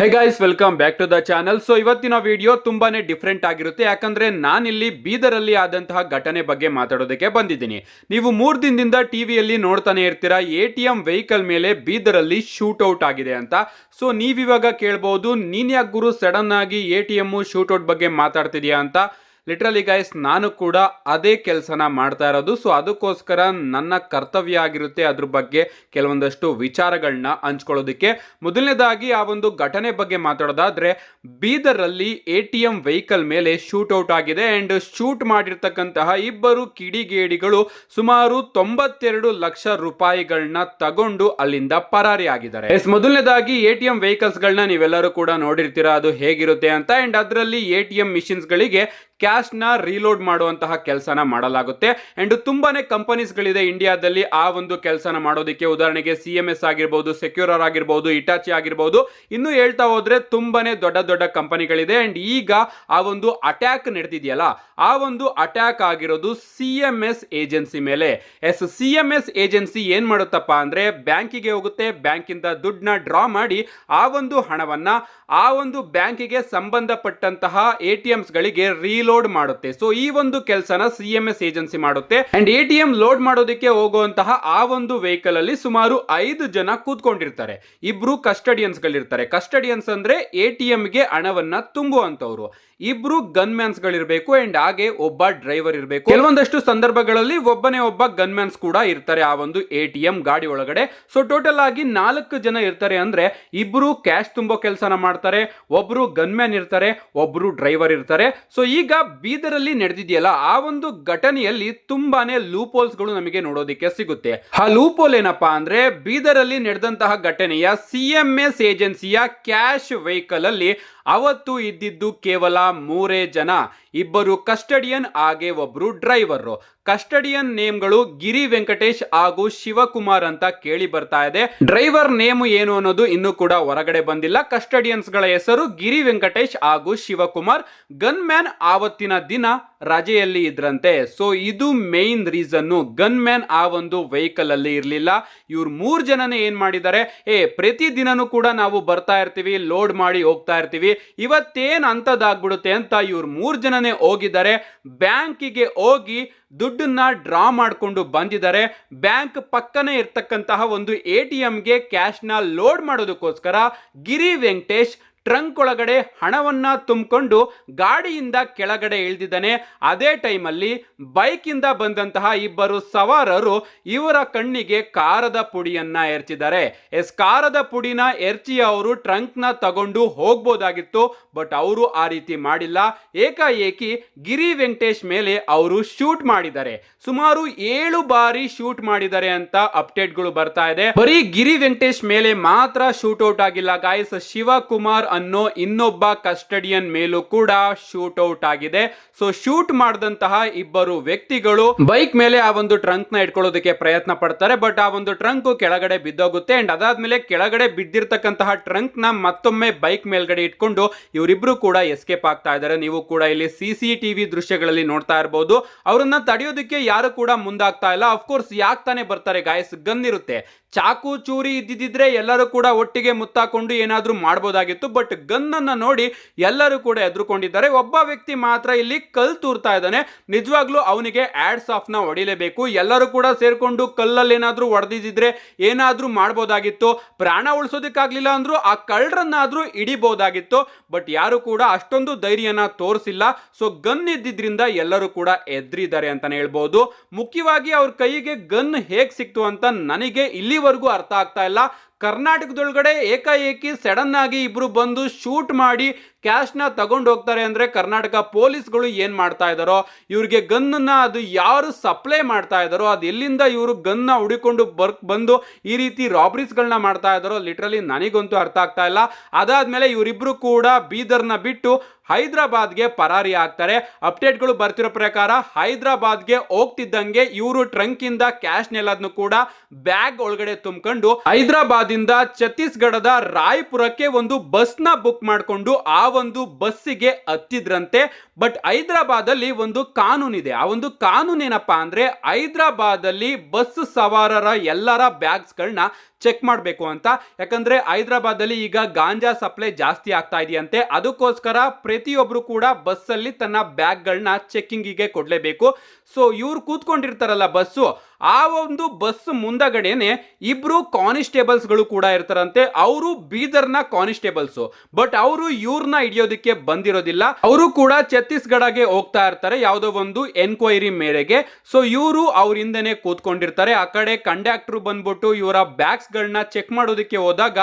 Hey guys welcome back to the channel so ಇವತ್ತಿನ video ತುಂಬಾನೇ different ಆಗಿರುತ್ತೆ. ಯಾಕಂದ್ರೆ ನಾನಿಲ್ಲಿ ಬೀದರಲ್ಲಿ ಆದಂತಹ ಘಟನೆ ಬಗ್ಗೆ ಮಾತಾಡೋದಕ್ಕೆ ಬಂದಿದ್ದೀನಿ. ನೀವು ಮೂರು ದಿನದಿಂದ ಟಿವಿಯಲ್ಲಿ ನೋಡ್ತಾನೆ ಇರ್ತೀರಾ. ಎ ಟಿ ಎಂ ವೆಹಿಕಲ್ ಮೇಲೆ ಬೀದರಲ್ಲಿ ಶೂಟ್ ಔಟ್ ಆಗಿದೆ ಅಂತ. ಸೊ ನೀವಿವಾಗ ಕೇಳ್ಬೋದು ನೀನ್ಯಾಗ ಯಾಕೆ ಗುರು ಸಡನ್ ಆಗಿ A T M shoot out ಬಗ್ಗೆ ಮಾತಾಡ್ತಿದ್ಯಾ ಅಂತ. ಲಿಟ್ರಲಿ ಗೈಸ್ ನಾನು ಕೂಡ ಅದೇ ಕೆಲಸನ ಮಾಡ್ತಾ ಇರೋದು. ಸೊ ಅದಕ್ಕೋಸ್ಕರ ನನ್ನ ಕರ್ತವ್ಯ ಆಗಿರುತ್ತೆ ಅದ್ರ ಬಗ್ಗೆ ಕೆಲವೊಂದಷ್ಟು ವಿಚಾರಗಳನ್ನ ಹಂಚ್ಕೊಳ್ಳೋದಕ್ಕೆ. ಮೊದಲನೇದಾಗಿ, ಆ ಒಂದು ಘಟನೆ ಬಗ್ಗೆ ಮಾತಾಡೋದಾದ್ರೆ ಬೀದರಲ್ಲಿ ಎ ಟಿ ಎಂ ವೆಹಿಕಲ್ ಮೇಲೆ ಶೂಟ್ ಔಟ್ ಆಗಿದೆ. ಅಂಡ್ ಶೂಟ್ ಮಾಡಿರ್ತಕ್ಕಂತಹ ಇಬ್ಬರು ಕಿಡಿಗೇಡಿಗಳು ಸುಮಾರು ತೊಂಬತ್ತೆರಡು ಲಕ್ಷ ರೂಪಾಯಿಗಳನ್ನ ತಗೊಂಡು ಅಲ್ಲಿಂದ ಪರಾರಿ ಆಗಿದ್ದಾರೆ. ಎಸ್ ಮೊದಲನೇದಾಗಿ, ಎ ಟಿ ಎಂ ವೆಹಿಕಲ್ಸ್ ಗಳನ್ನ ನೀವೆಲ್ಲರೂ ಕೂಡ ನೋಡಿರ್ತೀರಾ, ಅದು ಹೇಗಿರುತ್ತೆ ಅಂತ. ಅಂಡ್ ಅದರಲ್ಲಿ ಎ ಟಿ ಎಂ ಮಿಷಿನ್ಸ್ ಗಳಿಗೆ ಕ್ಯಾಶ್ನ ರೀಲೋಡ್ ಮಾಡುವಂತಹ ಕೆಲಸನ ಮಾಡಲಾಗುತ್ತೆ. ಅಂಡ್ ತುಂಬಾನೇ ಕಂಪನೀಸ್ ಗಳಿದೆ ಇಂಡಿಯಾದಲ್ಲಿ ಆ ಒಂದು ಕೆಲಸನ ಮಾಡೋದಕ್ಕೆ. ಉದಾಹರಣೆಗೆ ಸಿ ಎಂ ಎಸ್ ಆಗಿರ್ಬೋದು, ಸೆಕ್ಯೂರರ್ ಆಗಿರ್ಬೋದು, ಇಟಾಚಿ ಆಗಿರ್ಬೋದು. ಇನ್ನು ಹೇಳ್ತಾ ಹೋದ್ರೆ ತುಂಬಾನೇ ದೊಡ್ಡ ದೊಡ್ಡ ಕಂಪನಿಗಳಿದೆ. ಅಂಡ್ ಈಗ ಆ ಒಂದು ಅಟ್ಯಾಕ್ ನಡೆದಿದೆಯಲ್ಲ, ಆ ಒಂದು ಅಟ್ಯಾಕ್ ಆಗಿರೋದು ಸಿ ಎಂ ಎಸ್ ಏಜೆನ್ಸಿ ಮೇಲೆ. Yes, C M S agency ಏನ್ ಮಾಡುತ್ತಪ್ಪ ಅಂದ್ರೆ ಬ್ಯಾಂಕಿಗೆ ಹೋಗುತ್ತೆ, ಬ್ಯಾಂಕಿಂದ ದುಡ್ಡನ್ನ ಡ್ರಾ ಮಾಡಿ ಆ ಒಂದು ಹಣವನ್ನ, ಆ ಒಂದು ಬ್ಯಾಂಕಿಗೆ ಸಂಬಂಧಪಟ್ಟಂತಹ ಎ ಟಿ ಗಳಿಗೆ ರೀಲೋಡ್ ಮಾಡುತ್ತೆ. ಸೊ ಈ ಒಂದು ಕೆಲಸನ ಸಿ ಏಜೆನ್ಸಿ ಮಾಡುತ್ತೆ. And A T M load ಮಾಡೋದಕ್ಕೆ ಹೋಗುವಂತಹ ಆ ಒಂದು ವೆಹಿಕಲ್ ಅಲ್ಲಿ ಸುಮಾರು ಐದು ಜನ ಕೂತ್ಕೊಂಡಿರ್ತಾರೆ. ಇಬ್ರು ಕಸ್ಟಡಿಯನ್ಸ್ ಗಳಿರ್ತಾರೆ. ಕಸ್ಟಡಿಯನ್ಸ್ ಅಂದ್ರೆ ಎ ಟಿ ಗೆ ಹಣವನ್ನ ತುಂಬುವಂತವ್ರು ಇಬ್ರು ಗನ್ ಮ್ಯಾನ್ಸ್ ಗಳಿರ್ಬೇಕು ಅಂಡ್ ಹಾಗೆ ಒಬ್ಬ ಡ್ರೈವರ್ ಇರಬೇಕು. ಕೆಲವೊಂದಷ್ಟು ಸಂದರ್ಭಗಳಲ್ಲಿ ಒಬ್ಬನೇ ಒಬ್ಬ ಗನ್ ಮ್ಯಾನ್ಸ್ ಕೂಡ ಇರ್ತಾರೆ ಆ ಒಂದು ಎ ಗಾಡಿ ಒಳಗಡೆ. ಸೊ ಟೋಟಲ್ ಆಗಿ ನಾಲ್ಕು ಜನ ಇರ್ತಾರೆ ಅಂದ್ರೆ ಇಬ್ರು ಕ್ಯಾಶ್ ತುಂಬೋ ಕೆಲಸನ ಮಾಡ್ತಾರೆ. ಒಬ್ರು ಗನ್ ಮ್ಯಾನ್ ಇರ್ತಾರೆ, ಒಬ್ರು ಡ್ರೈವರ್ ಇರ್ತಾರೆ. ಸೊ ಈಗ ಬೀದರಲ್ಲಿ ನಡೆದಿದೆಯಲ್ಲ, ಆ ಒಂದು ಘಟನೆಯಲ್ಲಿ ತುಂಬಾನೇ ಲೂಪೋಲ್ಸ್ಗಳು ನಮಗೆ ನೋಡೋದಿಕ್ಕೆ ಸಿಗುತ್ತೆ. ಆ ಲೂಪೋಲ್ ಏನಪ್ಪಾ ಅಂದ್ರೆ, ಬೀದರಲ್ಲಿ ನಡೆದಂತಹ ಘಟನೆಯ ಸಿ ಎಂ ಎಸ್ ಏಜೆನ್ಸಿಯ ಕ್ಯಾಶ್ ವೆಹಿಕಲ್ ಅಲ್ಲಿ ಅವತ್ತು ಇದ್ದಿದ್ದು ಕೇವಲ ಮೂರೇ ಜನ. ಇಬ್ಬರು ಕಸ್ಟಡಿಯನ್ ಹಾಗೆ ಒಬ್ರು ಡ್ರೈವರ್ ಕಸ್ಟಡಿಯನ್ ನೇಮ್ಗಳು ಗಿರಿ ವೆಂಕಟೇಶ್ ಹಾಗೂ ಶಿವಕುಮಾರ್ ಅಂತ ಕೇಳಿ ಬರ್ತಾ ಇದೆ. ಡ್ರೈವರ್ ನೇಮ್ ಏನು ಅನ್ನೋದು ಇನ್ನೂ ಕೂಡ ಹೊರಗಡೆ ಬಂದಿಲ್ಲ. ಕಸ್ಟಡಿಯನ್ಸ್ಗಳ ಹೆಸರು ಗಿರಿ ವೆಂಕಟೇಶ್ ಹಾಗೂ ಶಿವಕುಮಾರ್. ಗನ್ ಮ್ಯಾನ್ ಆವತ್ತಿನ ದಿನ ರಜೆಯಲ್ಲಿ ಇದ್ರಂತೆ. ಸೊ ಇದು ಮೇನ್ ರೀಸನ್ ಗನ್ ಮ್ಯಾನ್ ಆ ಒಂದು ವೆಹಿಕಲ್ ಅಲ್ಲಿ ಇರಲಿಲ್ಲ. ಇವ್ರು ಮೂರ್ ಜನನೇ ಏನ್ ಮಾಡಿದ್ದಾರೆ? ಏ, ಪ್ರತಿ ದಿನನೂ ಕೂಡ ನಾವು ಬರ್ತಾ ಇರ್ತೀವಿ ಲೋಡ್ ಮಾಡಿ ಹೋಗ್ತಾ ಇರ್ತೀವಿ. ಇವತ್ತೇನ್ ಅಂತದಾಗ್ಬಿಡುತ್ತೆ ಅಂತ ಇವ್ರು ಮೂರ್ ಜನನೇ ಹೋಗಿದ್ದಾರೆ. ಬ್ಯಾಂಕಿಗೆ ಹೋಗಿ ದುಡ್ಡನ್ನ ಡ್ರಾ ಮಾಡಿಕೊಂಡು ಬಂದಿದ್ದಾರೆ. ಬ್ಯಾಂಕ್ ಪಕ್ಕನೇ ಇರ್ತಕ್ಕಂತಹ ಒಂದು ಎ ಟಿ ಎಂಗೆ ಕ್ಯಾಶ್ನ ಲೋಡ್ ಮಾಡೋದಕ್ಕೋಸ್ಕರ ಗಿರಿ ವೆಂಕಟೇಶ್ ಟ್ರಂಕ್ ಒಳಗಡೆ ಹಣವನ್ನ ತುಂಬಿಕೊಂಡು ಗಾಡಿಯಿಂದ ಕೆಳಗಡೆ ಇಳಿದಿದ್ದಾನೆ. ಅದೇ ಟೈಮಲ್ಲಿ ಬೈಕಿಂದ ಬಂದಂತಹ ಇಬ್ಬರು ಸವಾರರು ಇವರ ಕಣ್ಣಿಗೆ ಕಾರದ ಪುಡಿಯನ್ನ ಎರಚಿದ್ದಾರೆ. ಎಸ್, ಕಾರದ ಪುಡಿನ ಎರಚಿ ಅವರು ಟ್ರಂಕ್ನ ತಗೊಂಡು ಹೋಗ್ಬೋದಾಗಿತ್ತು, ಬಟ್ ಅವರು ಆ ರೀತಿ ಮಾಡಿಲ್ಲ. ಏಕಾಏಕಿ ಗಿರಿ ವೆಂಕಟೇಶ್ ಮೇಲೆ ಅವರು ಶೂಟ್ ಮಾಡಿದ್ದಾರೆ. ಸುಮಾರು ಏಳು ಬಾರಿ ಶೂಟ್ ಮಾಡಿದ್ದಾರೆ ಅಂತ ಅಪ್ಡೇಟ್ಗಳು ಬರ್ತಾ ಇದೆ. ಬರೀ ಗಿರಿ ವೆಂಕಟೇಶ್ ಮೇಲೆ ಮಾತ್ರ ಶೂಟ್ ಔಟ್ ಆಗಿಲ್ಲ. ಗಾಯಸ್, ಶಿವಕುಮಾರ್ ಅನ್ನೋ ಇನ್ನೊಬ್ಬ ಕಸ್ಟಡಿಯನ್ ಮೇಲೂ ಕೂಡ ಶೂಟ್ ಔಟ್ ಆಗಿದೆ. ಸೊ ಶೂಟ್ ಮಾಡಿದಂತಹ ಇಬ್ಬರು ವ್ಯಕ್ತಿಗಳು ಬೈಕ್ ಮೇಲೆ ಆ ಒಂದು ಟ್ರಂಕ್ನ ಇಟ್ಕೊಳ್ಳೋದಕ್ಕೆ ಪ್ರಯತ್ನ ಪಡ್ತಾರೆ. ಬಟ್ ಆ ಒಂದು ಟ್ರಂಕ್ ಕೆಳಗಡೆ ಬಿದ್ದೋಗುತ್ತೆ. ಅಂಡ್ ಅದಾದ್ಮೇಲೆ ಕೆಳಗಡೆ ಬಿದ್ದಿರ್ತಕ್ಕಂತಹ ಟ್ರಂಕ್ನ ಮತ್ತೊಮ್ಮೆ ಬೈಕ್ ಮೇಲ್ಗಡೆ ಇಟ್ಕೊಂಡು ಇವರಿಬ್ರು ಕೂಡ ಎಸ್ಕೇಪ್ ಆಗ್ತಾ ಇದ್ದಾರೆ. ನೀವು ಕೂಡ ಇಲ್ಲಿ ಸಿ ಟಿವಿ ದೃಶ್ಯಗಳಲ್ಲಿ ನೋಡ್ತಾ ಇರಬಹುದು ಅವರನ್ನ ತಡೆಯೋದಕ್ಕೆ ಯಾರು ಕೂಡ ಮುಂದಾಗ್ತಾ ಇಲ್ಲ. ಅಫ್ಕೋರ್ಸ್ ಯಾಕೆ ತಾನೇ ಬರ್ತಾರೆ ಗಾಯಸ್ ಗನ್ ಇರುತ್ತೆ. ಚಾಕು, ಚೂರಿ ಇದ್ದಿದ್ರೆ ಎಲ್ಲರೂ ಕೂಡ ಒಟ್ಟಿಗೆ ಮುತ್ತಾಕೊಂಡು ಏನಾದ್ರೂ ಮಾಡ್ಬೋದಾಗಿತ್ತು. ಬಟ್ ಗನ್ ಅನ್ನ ನೋಡಿ ಎಲ್ಲರೂ ಕೂಡ ಎದುರುಕೊಂಡಿದ್ದಾರೆ ಒಬ್ಬ ವ್ಯಕ್ತಿ ಮಾತ್ರ ಇಲ್ಲಿ ಕಲ್ ತೂರ್ತಾ ಇದ್ದಾನೆ. ನಿಜವಾಗ್ಲೂ ಅವನಿಗೆ ಆಡ್ಸ್ನ ಹೊಡಿಲೇಬೇಕು. ಎಲ್ಲರೂ ಕೂಡ ಸೇರಿಕೊಂಡು ಕಲ್ಲಲ್ಲಿ ಏನಾದ್ರೂ ಹೊಡೆದಿದ್ರೆ ಏನಾದ್ರೂ ಮಾಡ್ಬೋದಾಗಿತ್ತು. ಪ್ರಾಣ ಉಳಿಸೋದಕ್ಕಾಗ್ಲಿಲ್ಲ ಅಂದ್ರೂ ಆ ಕಳ್ಳರನ್ನಾದ್ರೂ ಹಿಡಿಬೋದಾಗಿತ್ತು. ಬಟ್ ಯಾರು ಕೂಡ ಅಷ್ಟೊಂದು ಧೈರ್ಯನ ತೋರಿಸಿಲ್ಲ. ಸೊ ಗನ್ ಇದ್ದಿದ್ರಿಂದ ಎಲ್ಲರೂ ಕೂಡ ಎದ್ರಿದ್ದಾರೆ ಅಂತಾನೆ ಹೇಳ್ಬೋದು. ಮುಖ್ಯವಾಗಿ ಅವ್ರ ಕೈಗೆ ಗನ್ ಹೇಗ್ ಸಿಕ್ತು ಅಂತ ನನಗೆ ಇಲ್ಲಿವರೆಗೂ ಅರ್ಥ ಆಗ್ತಾ ಇಲ್ಲ. ಕರ್ನಾಟಕದೊಳಗಡೆ ಏಕಾಏಕಿ ಸಡನ್ ಆಗಿ ಇಬ್ರು ಬಂದು ಶೂಟ್ ಮಾಡಿ ಕ್ಯಾಶ್ನ ತಗೊಂಡು ಹೋಗ್ತಾರೆ ಅಂದ್ರೆ ಕರ್ನಾಟಕ ಪೊಲೀಸ್ಗಳು ಏನು ಮಾಡ್ತಾ ಇದಾರೋ ಇವ್ರಿಗೆ ಗನ್ನ ಅದು ಯಾರು ಸಪ್ಲೈ ಮಾಡ್ತಾ ಇದ್ದಾರೋ, ಅದು ಎಲ್ಲಿಂದ ಇವರು ಗನ್ನ ಹುಡಿಕೊಂಡು ಬರ್ ಬಂದು ಈ ರೀತಿ ರಾಬ್ರೀಸ್ಗಳನ್ನ ಮಾಡ್ತಾ ಇದಾರೋ ಲಿಟ್ರಲಿ ನನಗಂತೂ ಅರ್ಥ ಆಗ್ತಾ ಇಲ್ಲ. ಅದಾದ್ಮೇಲೆ ಇವರಿಬ್ಬರು ಕೂಡ ಬೀದರ್ನ ಬಿಟ್ಟು ಹೈದರಾಬಾದ್ಗೆ ಪರಾರಿ ಆಗ್ತಾರೆ. ಅಪ್ಡೇಟ್ಗಳು ಬರ್ತಿರೋ ಪ್ರಕಾರ ಹೈದರಾಬಾದ್ಗೆ ಹೋಗ್ತಿದ್ದಂಗೆ ಇವರು ಟ್ರಂಕ್ ಇಂದ ಕ್ಯಾಶ್ ನೆಲ್ಲದ್ನು ಕೂಡ ಬ್ಯಾಗ್ ಒಳಗಡೆ ತುಂಬಿಕೊಂಡು ಹೈದರಾಬಾದಿಂದ ಛತ್ತೀಸ್ಗಢದ ರಾಯ್ಪುರಕ್ಕೆ ಒಂದು ಬಸ್ನ ಬುಕ್ ಮಾಡಿಕೊಂಡು ಆ ಒಂದು ಬಸ್ಸಿಗೆ ಹತ್ತಿದ್ರಂತೆ, ಬಟ್ ಹೈದರಾಬಾದ್ ಅಲ್ಲಿ ಒಂದು ಕಾನೂನಿದೆ. ಆ ಒಂದು ಕಾನೂನು ಏನಪ್ಪಾ ಅಂದ್ರೆ ಹೈದರಾಬಾದ್ ಅಲ್ಲಿ ಬಸ್ ಸವಾರರ ಎಲ್ಲರ ಬ್ಯಾಗ್ಸ್ಗಳನ್ನ ಚೆಕ್ ಮಾಡಬೇಕು ಅಂತ. ಯಾಕಂದ್ರೆ ಹೈದರಾಬಾದಲ್ಲಿ ಈಗ ಗಾಂಜಾ ಸಪ್ಲೈ ಜಾಸ್ತಿ ಆಗ್ತಾ ಇದೆಯಂತೆ. ಅದಕ್ಕೋಸ್ಕರ ಪ್ರತಿಯೊಬ್ಬರು ಕೂಡ ಬಸ್ಸಲ್ಲಿ ತನ್ನ ಬ್ಯಾಗ್ಗಳನ್ನ ಚೆಕ್ಕಿಂಗಿಗೆ ಕೊಡಲೇಬೇಕು. ಸೊ ಇವ್ರು ಕೂತ್ಕೊಂಡಿರ್ತಾರಲ್ಲ ಬಸ್ಸು ಆ ಒಂದು ಬಸ್ ಮುಂದಗಡೆನೆ ಇಬ್ರು ಕಾನಿಸ್ಟೇಬಲ್ಸ್ಗಳು ಕೂಡ ಇರ್ತಾರಂತೆ. ಅವರು ಬೀದರ್ನ ಕಾನ್ಸ್ಟೇಬಲ್ಸ್. ಬಟ್ ಅವರು ಇವ್ರನ್ನ ಹಿಡಿಯೋದಕ್ಕೆ ಬಂದಿರೋದಿಲ್ಲ. ಅವರು ಕೂಡ ಛತ್ತೀಸ್ಗಢಗೆ ಹೋಗ್ತಾ ಇರ್ತಾರೆ. ಯಾವುದೋ ಒಂದು ಎನ್ಕ್ವೈರಿ ಮೇರೆಗೆ. ಸೊ ಇವರು ಅವ್ರ ಹಿಂದೆನೆ ಕೂತ್ಕೊಂಡಿರ್ತಾರೆ. ಆ ಕಡೆ ಕಂಡಕ್ಟರ್ ಬಂದ್ಬಿಟ್ಟು ಇವರ ಬ್ಯಾಗ್ಸ್ ಗಳನ್ನ ಚೆಕ್ ಮಾಡೋದಕ್ಕೆ ಹೋದಾಗ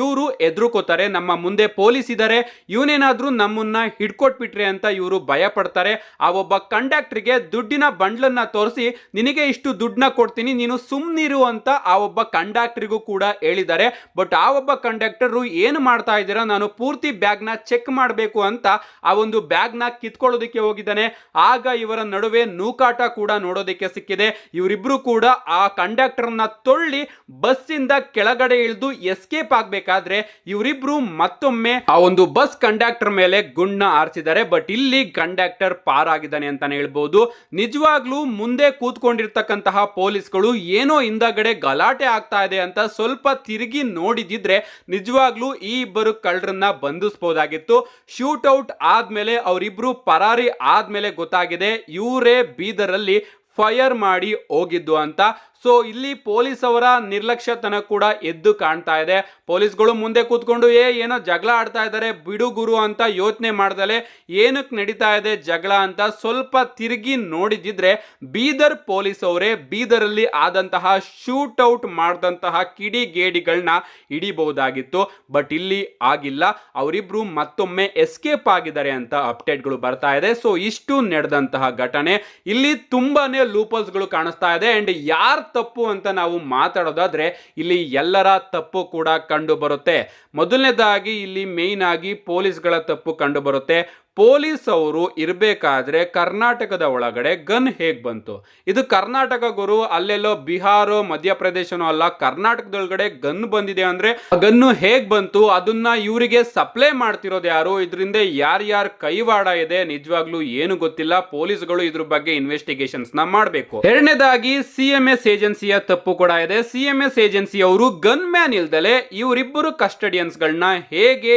ಇವರು ಎದುರುಕೋತಾರೆ ನಮ್ಮ ಮುಂದೆ ಪೊಲೀಸ್ ಇದ್ದಾರೆ ಇವನೇನಾದ್ರೂ ನಮ್ಮನ್ನ ಹಿಡ್ಕೊಟ್ಬಿಟ್ರೆ ಅಂತ ಇವರು ಭಯ ಪಡ್ತಾರೆ ಆ ಒಬ್ಬ ಕಂಡಕ್ಟರ್ಗೆ ದುಡ್ಡಿನ ಬಂಡ್ಲನ್ನ ತೋರಿಸಿ, ನಿನಗೆ ಇಷ್ಟು ದುಡ್ಡನ್ನ ಕೊಡ್ತೀನಿ, ನೀನು ಸುಮ್ನಿರು ಅಂತ ಆ ಒಬ್ಬ ಕಂಡಕ್ಟರ್ಗೂ ಕೂಡ ಹೇಳಿದ್ದಾರೆ. ಬಟ್ ಆ ಒಬ್ಬ ಕಂಡಕ್ಟರ್ ಏನು ಮಾಡ್ತಾ ಇದ್ದೀರಾ, ನಾನು ಪೂರ್ತಿ ಬ್ಯಾಗ್ನ ಚೆಕ್ ಮಾಡಬೇಕು ಅಂತ ಆ ಒಂದು ಬ್ಯಾಗ್ನ ಕಿತ್ಕೊಳ್ಳೋದಕ್ಕೆ ಹೋಗಿದ್ದಾನೆ. ಆಗ ಇವರ ನಡುವೆ ನೂಕಾಟ ಕೂಡ ನೋಡೋದಕ್ಕೆ ಸಿಕ್ಕಿದೆ. ಇವರಿಬ್ರು ಕೂಡ ಆ ಕಂಡಕ್ಟರ್ನ ತೊಳ್ಳಿ ಬಸ್ಸಿಂದ ಕೆಳಗಡೆ ಇಳಿದು ಎಸ್ಕೇಪ್ ಆಗ್ಬೇಕಾದ್ರೆ ಇವರಿಬ್ರು ಮತ್ತೊಮ್ಮೆ ಆ ಒಂದು ಬಸ್ ಕಂಡಕ್ಟರ್ ಮೇಲೆ ಗುಂಡ್ನ ಆರಿಸಿದ್ದಾರೆ ಬಟ್ ಇಲ್ಲಿ ಕಂಡಕ್ಟರ್ ಪಾರಾಗಿದ್ದಾನೆ ಅಂತಾನೆ ಹೇಳ್ಬಹುದು ನಿಜವಾಗ್ಲೂ ಮುಂದೆ ಕೂತ್ಕೊಂಡಿರ್ತಕ್ಕಂತಹ ಪೊಲೀಸ್ಗಳು ಏನೋ ಹಿಂದಗಡೆ ಗಲಾಟೆ ಆಗ್ತಾ ಇದೆ ಅಂತ ಸ್ವಲ್ಪ ತಿರುಗಿ ನೋಡಿದಿದ್ರೆ ನಿಜವಾಗ್ಲೂ ಈ ಇಬ್ಬರು ಕಳ್ಳರನ್ನ ಬಂಧಿಸಬಹುದಾಗಿತ್ತು ಶೂಟ್ ಔಟ್ ಆದ್ಮೇಲೆ ಅವರಿಬ್ರು ಪರಾರಿ ಆದ್ಮೇಲೆ ಗೊತ್ತಾಗಿದೆ. ಇವರೇ ಬೀದರಲ್ಲಿ ಫೈರ್ ಮಾಡಿ ಹೋಗಿದ್ದು ಅಂತ. ಸೊ ಇಲ್ಲಿ ಪೊಲೀಸ್ ಅವರ ನಿರ್ಲಕ್ಷ್ಯತನ ಕೂಡ ಎದ್ದು ಕಾಣ್ತಾ ಇದೆ. ಪೊಲೀಸ್ಗಳು ಮುಂದೆ ಕೂತ್ಕೊಂಡು, ಏ, ಏನೋ ಜಗಳ ಆಡ್ತಾ ಇದ್ದಾರೆ, ಬಿಡು ಗುರು ಅಂತ ಯೋಚನೆ ಮಾಡ್ದಲೆ ಏನಕ್ಕೆ ನಡೀತಾ ಇದೆ ಜಗಳ ಅಂತ ಸ್ವಲ್ಪ ತಿರುಗಿ ನೋಡಿದಿದ್ರೆ ಬೀದರ್ ಪೊಲೀಸ್ ಅವರೇ ಬೀದರಲ್ಲಿ ಆದಂತಹ ಶೂಟ್ ಔಟ್ ಮಾಡಿದಂತಹ ಕಿಡಿಗೇಡಿಗಳನ್ನ ಹಿಡಿಬಹುದಾಗಿತ್ತು. ಬಟ್ ಇಲ್ಲಿ ಆಗಿಲ್ಲ. ಅವರಿಬ್ರು ಮತ್ತೊಮ್ಮೆ ಎಸ್ಕೇಪ್ ಆಗಿದ್ದಾರೆ ಅಂತ ಅಪ್ಡೇಟ್ಗಳು ಬರ್ತಾ ಇದೆ. ಸೊ ಇಷ್ಟು ನಡೆದಂತಹ ಘಟನೆ. ಇಲ್ಲಿ ತುಂಬಾನೇ ಲೂಪಲ್ಸ್ಗಳು ಕಾಣಿಸ್ತಾ ಇದೆ. ಅಂಡ್ ಯಾರು ತಪ್ಪು ಅಂತ ನಾವು ಮಾತಾಡೋದಾದ್ರೆ ಇಲ್ಲಿ ಎಲ್ಲರ ತಪ್ಪು ಕೂಡ ಕಂಡು ಬರುತ್ತೆ. ಮೊದಲನೇದಾಗಿ ಇಲ್ಲಿ ಮೇಯ್ನ್ ಆಗಿ ಪೊಲೀಸ್ಗಳ ತಪ್ಪು ಕಂಡು ಬರುತ್ತೆ. ಪೊಲೀಸ್ ಅವರು ಇರಬೇಕಾದ್ರೆ ಕರ್ನಾಟಕದ ಒಳಗಡೆ ಗನ್ ಹೇಗೆ ಬಂತು? ಇದು ಕರ್ನಾಟಕ ಗುರು, ಅಲ್ಲೆಲ್ಲೋ ಬಿಹಾರ, ಮಧ್ಯಪ್ರದೇಶನೋ ಅಲ್ಲ, ಕರ್ನಾಟಕದೊಳಗಡೆ ಗನ್ ಬಂದಿದೆ ಅಂದ್ರೆ ಗನ್ನು ಹೇಗ್ ಬಂತು? ಅದನ್ನ ಇವರಿಗೆ ಸಪ್ಲೈ ಮಾಡ್ತಿರೋದು ಯಾರು? ಇದರಿಂದ ಯಾರ್ಯಾರ ಕೈವಾಡ ಇದೆ? ನಿಜವಾಗ್ಲೂ ಏನು ಗೊತ್ತಿಲ್ಲ. ಪೊಲೀಸ್ಗಳು ಇದ್ರ ಬಗ್ಗೆ ಇನ್ವೆಸ್ಟಿಗೇಷನ್ಸ್ನ ಮಾಡಬೇಕು. ಎರಡನೇದಾಗಿ ಸಿ ಏಜೆನ್ಸಿಯ ತಪ್ಪು ಕೂಡ ಇದೆ. ಸಿ ಎಂ ಏಜೆನ್ಸಿ ಅವರು ಗನ್ ಮ್ಯಾನ್ ಇಲ್ದಲೆ ಇವರಿಬ್ಬರು ಕಸ್ಟಡಿಯನ್ಸ್ ಗಳನ್ನ ಹೇಗೆ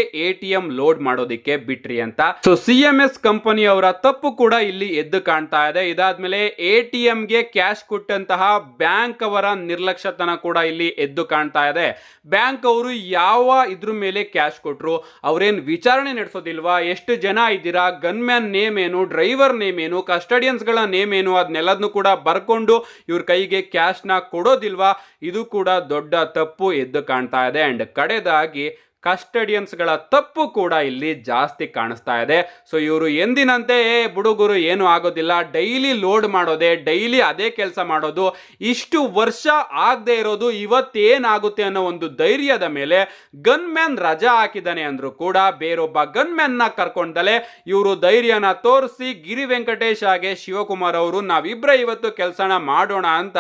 ಎಂ ಲೋಡ್ ಮಾಡೋದಿಕ್ಕೆ ಬಿಟ್ರಿ ಅಂತ. ಸೊ ಸಿ ಎಂ ಎಸ್ ಕಂಪನಿಯವರ ತಪ್ಪು ಕೂಡ ಇಲ್ಲಿ ಎದ್ದು ಕಾಣ್ತಾ ಇದೆ. ಇದಾದ್ಮೇಲೆ ಎ ಟಿ ಎಂಗೆ ಕ್ಯಾಶ್ ಕೊಟ್ಟಂತಹ ಬ್ಯಾಂಕ್ ಅವರ ನಿರ್ಲಕ್ಷ್ಯತನ ಕೂಡ ಇಲ್ಲಿ ಎದ್ದು ಕಾಣ್ತಾ ಇದೆ. ಬ್ಯಾಂಕ್ ಅವರು ಯಾವ ಇದ್ರ ಮೇಲೆ ಕ್ಯಾಶ್ ಕೊಟ್ಟರು ಅವರೇನು ವಿಚಾರಣೆ ನಡೆಸೋದಿಲ್ವಾ, ಎಷ್ಟು ಜನ ಇದ್ದೀರಾ, ಗನ್ಮ್ಯಾನ್ ನೇಮ್ ಏನು, ಡ್ರೈವರ್ ನೇಮ್ ಏನು ಕಸ್ಟಡಿಯನ್ಸ್ಗಳ ನೇಮ್ ಏನು ಅದನ್ನೆಲ್ಲದನ್ನು ಕೂಡ ಬರ್ಕೊಂಡು ಇವ್ರ ಕೈಗೆ ಕ್ಯಾಶ್ನ ಕೊಡೋದಿಲ್ವಾ, ಇದು ಕೂಡ ದೊಡ್ಡ ತಪ್ಪು ಎದ್ದು ಕಾಣ್ತಾ ಇದೆ. ಅಂಡ್ ಕಡೆದಾಗಿ ಕಸ್ಟಡಿಯನ್ಸ್ಗಳ ತಪ್ಪು ಕೂಡ ಇಲ್ಲಿ ಜಾಸ್ತಿ ಕಾಣಿಸ್ತಾ ಇದೆ. ಸೊ ಇವರು ಎಂದಿನಂತೆ ಬುಡುಗುರು, ಏನು ಆಗೋದಿಲ್ಲ. ಡೈಲಿ ಲೋಡ್ ಮಾಡೋದೆ, ಡೈಲಿ ಅದೇ ಕೆಲಸ ಮಾಡೋದು. ಇಷ್ಟು ವರ್ಷ ಆಗದೆ ಇರೋದು, ಇವತ್ತೇನಾಗುತ್ತೆ ಅನ್ನೋ ಒಂದು ಧೈರ್ಯದ ಮೇಲೆ ಗನ್ ಮ್ಯಾನ್ ರಜಾ ಹಾಕಿದ್ದಾನೆ ಅಂದರೂ ಕೂಡ ಬೇರೊಬ್ಬ ಗನ್ ಮ್ಯಾನ್ನ ಕರ್ಕೊಂಡಲೆ ಇವರು ಧೈರ್ಯನ ತೋರಿಸಿ ಗಿರಿ ವೆಂಕಟೇಶ್ ಹಾಗೆ ಶಿವಕುಮಾರ್ ಅವರು ನಾವಿಬ್ಬರೇ ಇವತ್ತು ಕೆಲಸನ ಮಾಡೋಣ ಅಂತ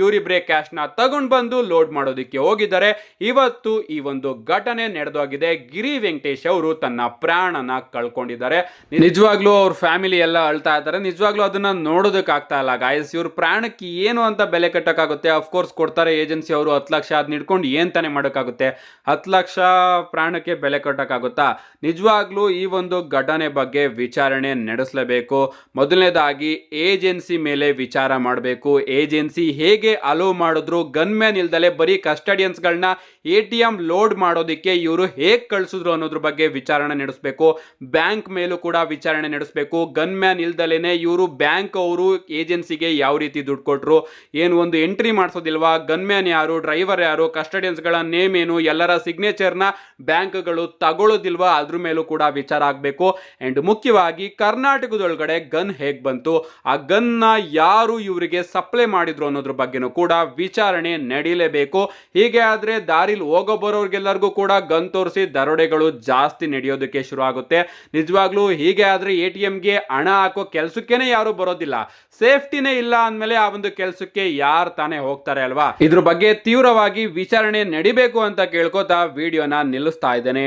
ಇವರಿಬ್ರೆ ಕ್ಯಾಶ್ನ ತಗೊಂಡ್ ಬಂದು ಲೋಡ್ ಮಾಡೋದಕ್ಕೆ ಹೋಗಿದ್ದಾರೆ. ಇವತ್ತು ಈ ಒಂದು ಘಟನೆ ನಡೆದೋಗಿದೆ. ಗಿರಿ ವೆಂಕಟೇಶ್ ಅವರು ತನ್ನ ಪ್ರಾಣನ ಕಳ್ಕೊಂಡಿದ್ದಾರೆ. ನಿಜವಾಗ್ಲೂ ಅವ್ರ ಫ್ಯಾಮಿಲಿ ಎಲ್ಲ ಅಳ್ತಾ ಇದ್ದಾರೆ. ನಿಜವಾಗ್ಲೂ ಅದನ್ನ ನೋಡೋದಕ್ಕೆ ಆಗ್ತಾ ಇಲ್ಲ. ಗಾಯಸ್ ಇವ್ರ ಪ್ರಾಣಕ್ಕೆ ಏನು ಅಂತ ಬೆಲೆ ಕಟ್ಟಕ್ಕಾಗುತ್ತೆ? ಅಫ್ಕೋರ್ಸ್ ಕೊಡ್ತಾರೆ ಏಜೆನ್ಸಿ ಅವರು ಹತ್ತು ಲಕ್ಷ ಅದ್ ಇಟ್ಕೊಂಡು ಏನ್ ತಾನೇ ಮಾಡೋಕ್ಕಾಗುತ್ತೆ? ಹತ್ತು ಲಕ್ಷ ಪ್ರಾಣಕ್ಕೆ ಬೆಲೆ ಕಟ್ಟಕ್ಕಾಗುತ್ತಾ? ನಿಜವಾಗ್ಲೂ ಈ ಒಂದು ಘಟನೆ ಬಗ್ಗೆ ವಿಚಾರಣೆ ನಡೆಸಲೇಬೇಕು. ಮೊದಲನೇದಾಗಿ ಏಜೆನ್ಸಿ ಮೇಲೆ ವಿಚಾರ ಮಾಡಬೇಕು. ಏಜೆನ್ಸಿ ಹೇಗೆ ಅಲೋ ಮಾಡಿದ್ರು? ಗನ್ಮ್ಯಾನ್ ಇಲ್ದಲೆ ಬರೀ ಕಸ್ಟಡಿಯನ್ಸ್ಗಳನ್ನ ಎ ಟಿ ಎಂ ಲೋಡ್ ಮಾಡೋದಕ್ಕೆ ಇವರು ಹೇಗೆ ಕಳಿಸಿದ್ರು ಅನ್ನೋದ್ರ ಬಗ್ಗೆ ವಿಚಾರಣೆ ನಡೆಸಬೇಕು. ಬ್ಯಾಂಕ್ ಮೇಲೂ ಕೂಡ ವಿಚಾರಣೆ ನಡೆಸಬೇಕು. ಗನ್ ಮ್ಯಾನ್ ಇಲ್ದಲೇನೆ ಇವರು ಬ್ಯಾಂಕ್ ಅವರು ಏಜೆನ್ಸಿಗೆ ಯಾವ ರೀತಿ ದುಡ್ಡು ಕೊಟ್ಟರು ಏನು ಒಂದು ಎಂಟ್ರಿ ಮಾಡಿಸೋದಿಲ್ವಾ ಗನ್ ಮ್ಯಾನ್ ಯಾರು, ಡ್ರೈವರ್ ಯಾರು, ಕಸ್ಟಡಿಯನ್ಸ್ಗಳ ನೇಮ್ ಏನು, ಎಲ್ಲರ ಸಿಗ್ನೇಚರ್ನ ಬ್ಯಾಂಕ್ಗಳು ತಗೊಳ್ಳೋದಿಲ್ವಾ ಅದ್ರ ಮೇಲೂ ಕೂಡ ವಿಚಾರ ಆಗಬೇಕು. ಆ್ಯಂಡ್ ಮುಖ್ಯವಾಗಿ ಕರ್ನಾಟಕದೊಳಗಡೆ ಗನ್ ಹೇಗೆ ಬಂತು, ಆ ಗನ್ನ ಯಾರು ಇವರಿಗೆ ಸಪ್ಲೈ ಮಾಡಿದ್ರು ಅನ್ನೋದ್ರ ಬಗ್ಗೆನೂ ಕೂಡ ವಿಚಾರಣೆ ನಡೀಲೇಬೇಕು. ಹೀಗೆ ಆದರೆ ದಾರಿಲಿ ಹೋಗೋ ಬರೋರಿಗೆಲ್ಲರಿಗೂ ಕೂಡ ಗನ್ ತೋರಿಸಿ ದರೋಡೆಗಳು ಜಾಸ್ತಿ ನಡೆಯೋದಕ್ಕೆ ಶುರು ಆಗುತ್ತೆ ನಿಜವಾಗ್ಲೂ ಹೀಗೆ ಆದ್ರೆ ಎ ಟಿ ಎಂಗೆ ಹಣ ಹಾಕೋ ಕೆಲಸಕ್ಕೇನೆ ಯಾರು ಬರೋದಿಲ್ಲ. ಸೇಫ್ಟಿನೇ ಇಲ್ಲ ಅಂದಮೇಲೆ ಆ ಒಂದು ಕೆಲಸಕ್ಕೆ ಯಾರು ತಾನೇ ಹೋಗ್ತಾರೆ ಅಲ್ವಾ? ಇದ್ರ ಬಗ್ಗೆ ತೀವ್ರವಾಗಿ ವಿಚಾರಣೆ ನಡಿಬೇಕು ಅಂತ ಕೇಳ್ಕೊತಾ ವಿಡಿಯೋನ ನಿಲ್ಲಿಸ್ತಾ ಇದ್ದೇನೆ.